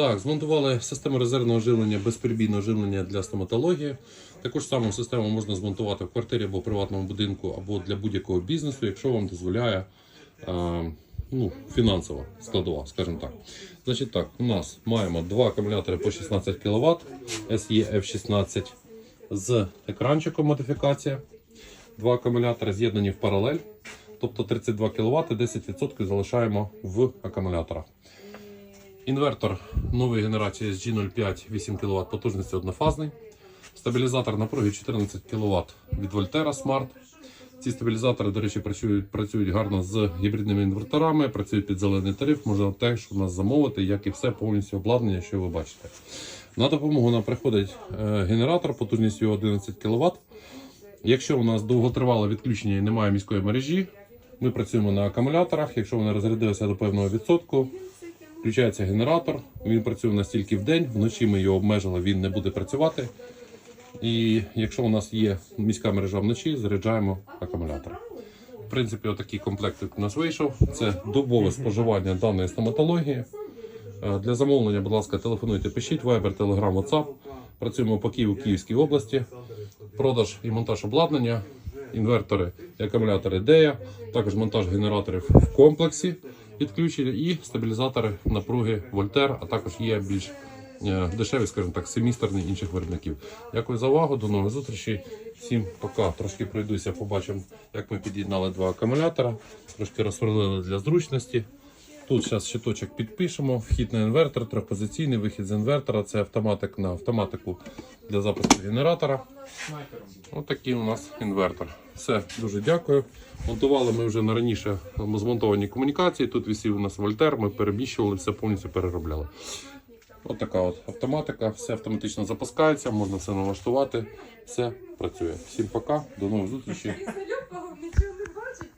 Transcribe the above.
Так, змонтували систему резервного живлення, безперебійного живлення для стоматології. Таку ж саму систему можна змонтувати в квартирі або приватному будинку, або для будь-якого бізнесу, якщо вам дозволяє е, ну, фінансова складова, скажімо так. Значить так, у нас маємо два акумулятори по 16 кВт SEF16 з екранчиком модифікація. Два акумулятори з'єднані в паралель, тобто 32 кВт, 10% залишаємо в акумуляторах. Інвертор нової генерації SG05 8 кВт потужності однофазний. Стабілізатор напруги 14 кВт від Voltera Smart. Ці стабілізатори, до речі, працюють, працюють гарно з гібридними інверторами, працюють під зелений тариф, можна теж у нас замовити, як і все повністю обладнання, що ви бачите. На допомогу нам приходить е, генератор потужністю 11 кВт. Якщо у нас довготривале відключення і немає міської мережі, ми працюємо на акумуляторах. Якщо вони розрядилися до певного відсотку, включається генератор. Він працює настільки в день, вночі ми його обмежили, він не буде працювати. І якщо у нас є міська мережа вночі, заряджаємо акумулятор. В принципі, отакий комплект у нас вийшов. Це добове споживання даної стоматології. Е, Для замовлення, будь ласка, телефонуйте, пишіть Viber, Telegram, WhatsApp. Працюємо по Києву, Київській області. Продаж і монтаж обладнання, інвертори і акумулятори DEA, також монтаж генераторів в комплексі підключення і стабілізатори напруги Вольтер, а також є більш е, дешеві, скажімо так, семістерні інших виробників. Дякую за увагу, до нових зустрічей. Всім пока. Трошки пройдуся, побачимо, як ми під'єднали два акумулятора, трошки розсорлили для зручності. Тут зараз щиточок підпишемо. Вхід на інвертор, трьохпозиційний вихід з інвертора. Це автоматик на автоматику для запуску генератора. Ось такий у нас інвертор. Все, дуже дякую. Монтували ми вже на раніше змонтовані комунікації. Тут висів у нас вольтер, ми переміщували, все повністю переробляли. Ось така от автоматика, все автоматично запускається, можна все налаштувати, все працює. Всім пока, до нових зустрічей.